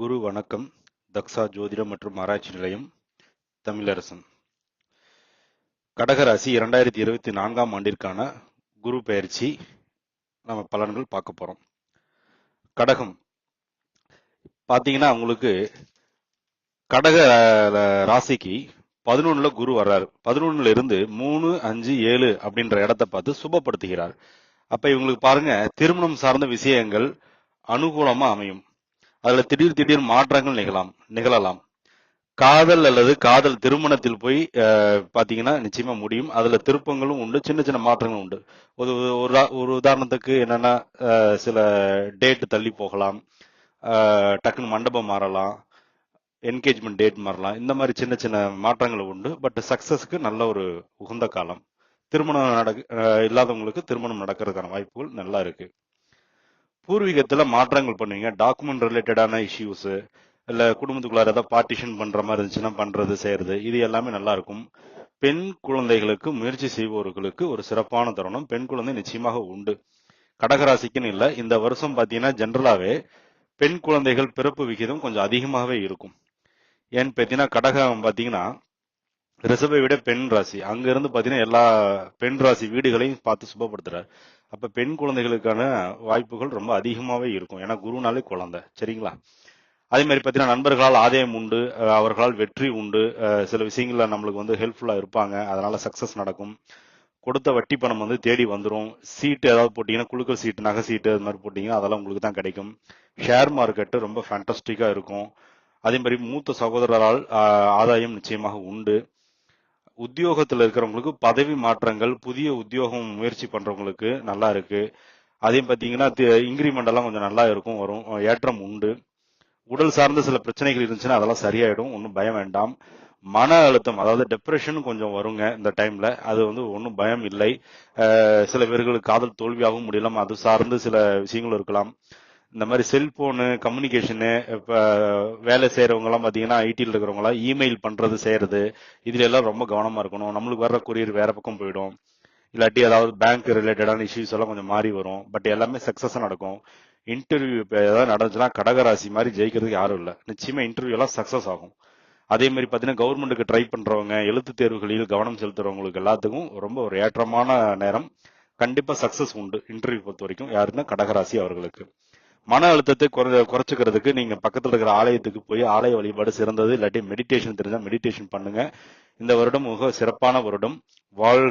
குரு வணக்கம். தக்ஷா ஜோதிடம் மற்றும் ஆராய்ச்சி நிலையம் தமிழரசன். கடகராசி இரண்டாயிரத்தி இருபத்தி நான்காம் ஆண்டிற்கான குரு பயிற்சி நம்ம பலன்கள் பார்க்க போறோம். கடகம். பார்த்தீங்கன்னா உங்களுக்கு கடக ராசிக்கு பதினொன்னுல குரு வர்றாரு. பதினொன்னுல இருந்து மூணு அஞ்சு ஏழு அப்படின்ற இடத்த பார்த்து சுபப்படுத்துகிறார். அப்ப இவங்களுக்கு பாருங்க திருமணம் சார்ந்த விஷயங்கள் அனுகூலமா அமையும். அதுல திடீர் திடீர் மாற்றங்கள் நிகழலாம் நிகழலாம். காதல் அல்லது காதல் திருமணத்தில் போய் பார்த்தீங்கன்னா பாத்தீங்கன்னா நிச்சயமா முடியும். அதுல திருப்பங்களும் உண்டு சின்ன சின்ன மாற்றங்களும் உண்டு. ஒரு ஒரு உதாரணத்துக்கு என்னன்னா சில டேட் தள்ளி போகலாம். டக்குன்னு மண்டபம் மாறலாம். என்கேஜ்மெண்ட் டேட் மாறலாம். இந்த மாதிரி சின்ன சின்ன மாற்றங்கள் உண்டு. பட் சக்சஸ்க்கு நல்ல ஒரு உகந்த காலம். திருமணம் நடக்க இல்லாதவங்களுக்கு திருமணம் நடக்கிறதுக்கான வாய்ப்புகள் நல்லா இருக்கு. பூர்வீகத்துல மாற்றங்கள் பண்ணுவீங்க. டாக்குமெண்ட் ரிலேட்டடான இஷ்யூஸ் இல்ல குடும்பத்துக்குள்ளார ஏதாவது பார்ட்டிஷன் பண்ற மாதிரி இருந்துச்சுன்னா பண்றது செய்யறது இது எல்லாமே நல்லா இருக்கும். பெண் குழந்தைகளுக்கு முயற்சி செய்பவர்களுக்கு ஒரு சிறப்பான தருணம். பெண் குழந்தை நிச்சயமாக உண்டு. கடகராசிக்குன்னு இல்லை இந்த வருஷம் பார்த்தீங்கன்னா ஜென்ரலாகவே பெண் குழந்தைகள் பிறப்பு விகிதம் கொஞ்சம் அதிகமாகவே இருக்கும். ஏன்னு பார்த்தீங்கன்னா கடகம் பார்த்தீங்கன்னா ரிசர்வை விட பெண் ராசி. அங்க இருந்து பாத்தீங்கன்னா எல்லா பெண் ராசி வீடுகளையும் பார்த்து சுபப்படுத்துறாரு. அப்ப பெண் குழந்தைகளுக்கான வாய்ப்புகள் ரொம்ப அதிகமாவே இருக்கும். ஏன்னா குருனாலே குழந்தை. சரிங்களா? அதே மாதிரி பார்த்தீங்கன்னா நண்பர்களால் ஆதாயம் உண்டு அவர்களால் வெற்றி உண்டு. சில விஷயங்கள்ல நம்மளுக்கு வந்து ஹெல்ப்ஃபுல்லாக இருப்பாங்க. அதனால சக்சஸ் நடக்கும். கொடுத்த வட்டி பணம் வந்து தேடி வந்துடும் சீட்டு ஏதாவது போட்டிங்கன்னா குழுக்கள் சீட்டு நகை சீட்டு அது மாதிரி போட்டிங்கன்னா அதெல்லாம் உங்களுக்கு தான் கிடைக்கும். ஷேர் மார்க்கெட்டு ரொம்ப ஃபேண்டஸ்டிக்கா இருக்கும். அதே மாதிரி மூத்த சகோதரரால் ஆதாயம் நிச்சயமாக உண்டு. உத்தியோகத்தில் இருக்கிறவங்களுக்கு பதவி மாற்றங்கள் புதிய உத்தியோகம் முயற்சி பண்றவங்களுக்கு நல்லா இருக்கு. அதையும் பார்த்தீங்கன்னா இன்க்ரிமெண்ட் எல்லாம் கொஞ்சம் நல்லா இருக்கும் வரும். ஏற்றம் உண்டு. உடல் சார்ந்த சில பிரச்சனைகள் இருந்துச்சுன்னா அதெல்லாம் சரியாயிடும். ஒன்றும் பயம் வேண்டாம். மன அழுத்தம் அதாவது டெப்ரெஷன் கொஞ்சம் வருங்க இந்த டைம்ல அது வந்து ஒன்றும் பயம் இல்லை. சில பேர்களுக்கு காதல் தோல்வியாகவும் முடியலாம். அது சார்ந்து சில விஷயங்கள் இருக்கலாம். இந்த மாதிரி செல்போனு கம்யூனிகேஷனு இப்போ வேலை செய்யறவங்க எல்லாம் ஐடியில் இருக்கிறவங்களாம் இமெயில் பண்ணுறது செய்கிறது இதுல எல்லாம் ரொம்ப கவனமாக இருக்கணும். நம்மளுக்கு வர்ற கொரியர் வேற பக்கம் போயிடும். இல்லாட்டி அதாவது பேங்க் ரிலேட்டடான இஷ்யூஸ் எல்லாம் கொஞ்சம் மாறி வரும். பட் எல்லாமே சக்ஸஸாக நடக்கும். இன்டர்வியூ இப்போ ஏதாவது நடந்துச்சுன்னா கடகராசி மாதிரி ஜெயிக்கிறதுக்கு யாரும் இல்லை. நிச்சயமாக இன்டர்வியூ எல்லாம் சக்ஸஸ் ஆகும். அதே மாதிரி பார்த்தீங்கன்னா கவர்மெண்ட்டுக்கு ட்ரை பண்ணுறவங்க எழுத்து தேர்வுகளில் கவனம் செலுத்துறவங்களுக்கு எல்லாத்துக்கும் ரொம்ப ஒரு ஏற்றமான நேரம். கண்டிப்பாக சக்ஸஸ் உண்டு இன்டர்வியூ பொறுத்த வரைக்கும். யாருன்னா கடகராசி அவர்களுக்கு. மன அழுத்தத்தை குறை குறைச்சிக்கிறதுக்கு நீங்க பக்கத்துல இருக்கிற ஆலயத்துக்கு போய் ஆலய வழிபாடு சிறந்தது இல்லாட்டி மெடிடேஷன் தெரிஞ்சா மெடிடேஷன் பண்ணுங்க. இந்த வருடம் மிக சிறப்பான வருடம். வாழ்